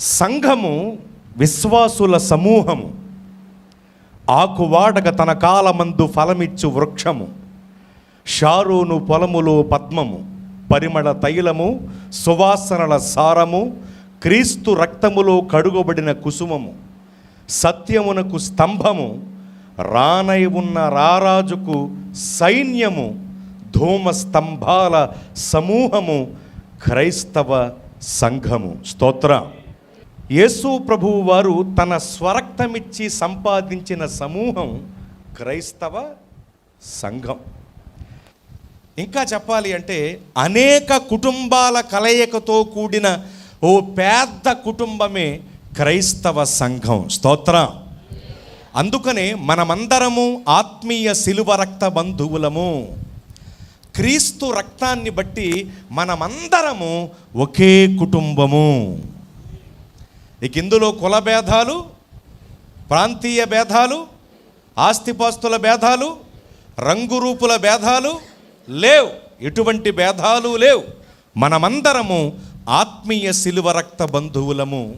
సంఘము విశ్వాసుల సమూహము. ఆకువాడక తన కాలమందు ఫలమిచ్చు వృక్షము. షారూను పొలములో పద్మము. పరిమళ తైలము సువాసనల సారము క్రీస్తు రక్తములో కడుగబడిన కుసుమము. సత్యమునకు స్తంభము రానై ఉన్న రారాజుకు సైన్యము ధూమ స్తంభాల సమూహము క్రైస్తవ సంఘము. స్తోత్ర. యేసు ప్రభువు వారు తన స్వరక్తమిచ్చి సంపాదించిన సమూహం క్రైస్తవ సంఘం. ఇంకా చెప్పాలి అంటే అనేక కుటుంబాల కలయికతో కూడిన ఓ పెద్ద కుటుంబమే క్రైస్తవ సంఘం. స్తోత్ర. అందుకనే మనమందరము ఆత్మీయ శిలువ రక్త బంధువులము. క్రీస్తు రక్తాన్ని బట్టి మనమందరము ఒకే కుటుంబము. ఇక ఇందులో కుల భేదాలు ప్రాంతీయ భేదాలు ఆస్తిపాస్తుల భేదాలు రంగురూపుల భేదాలు లేవు. ఎటువంటి భేదాలు లేవు. మనమందరము ఆత్మీయ శిలువ రక్త బంధువులము.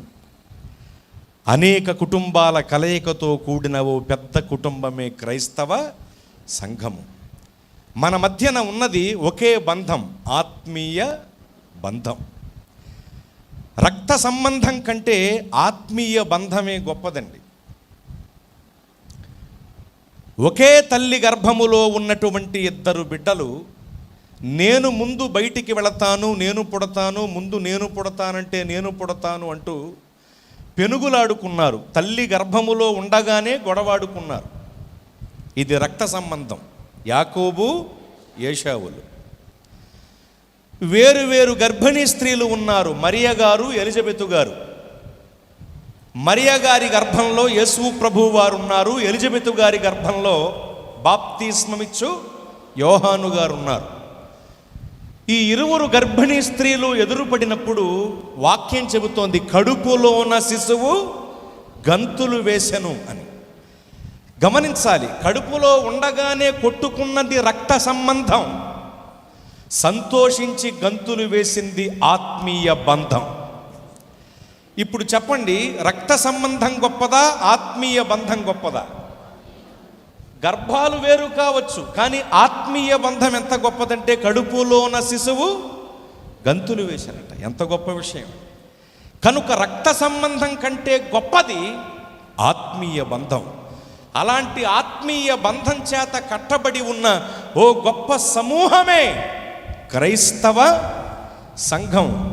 అనేక కుటుంబాల కలయికతో కూడిన ఓ పెద్ద కుటుంబమే క్రైస్తవ సంఘము. మన మధ్యన ఉన్నది ఒకే బంధం ఆత్మీయ బంధం. రక్త సంబంధం కంటే ఆత్మీయ బంధమే గొప్పదండి. ఒకే తల్లి గర్భములో ఉన్నటువంటి ఇద్దరు బిడ్డలు నేను ముందు బయటికి వెళతాను నేను పుడతాను ముందు నేను పుడతానంటే నేను పుడతాను అంటూ పెనుగులాడుకున్నారు. తల్లి గర్భములో ఉండగానే గొడవాడుకున్నారు. ఇది రక్త సంబంధం. యాకోబు ఏషావులు వేరు వేరు గర్భిణీ స్త్రీలు ఉన్నారు. మరియ గారు ఎలిజబెతు గారు. మరియ గారి గర్భంలో యేసు ప్రభు వారు ఉన్నారు. ఎలిజబెతు గారి గర్భంలో బాప్తిస్మమిచ్చు యోహాను గారు ఉన్నారు. ఈ ఇరువురు గర్భిణీ స్త్రీలు ఎదురుపడినప్పుడు వాక్యం చెబుతోంది కడుపులో ఉన్న శిశువు గంతులు వేసెను అని. గమనించాలి కడుపులో ఉండగానే కొట్టుకున్నది రక్త సంబంధం. సంతోషించి గంతులు వేసింది ఆత్మీయ బంధం. ఇప్పుడు చెప్పండి రక్త సంబంధం గొప్పదా ఆత్మీయ బంధం గొప్పదా? గర్భాలు వేరు కావచ్చు కానీ ఆత్మీయ బంధం ఎంత గొప్పదంటే కడుపులో ఉన్న శిశువు గంతులు వేశారట ఎంత గొప్ప విషయం. కనుక రక్త సంబంధం కంటే గొప్పది ఆత్మీయ బంధం. అలాంటి ఆత్మీయ బంధం చేత కట్టబడి ఉన్న ఓ గొప్ప సమూహమే క్రైస్తవ సంఘం.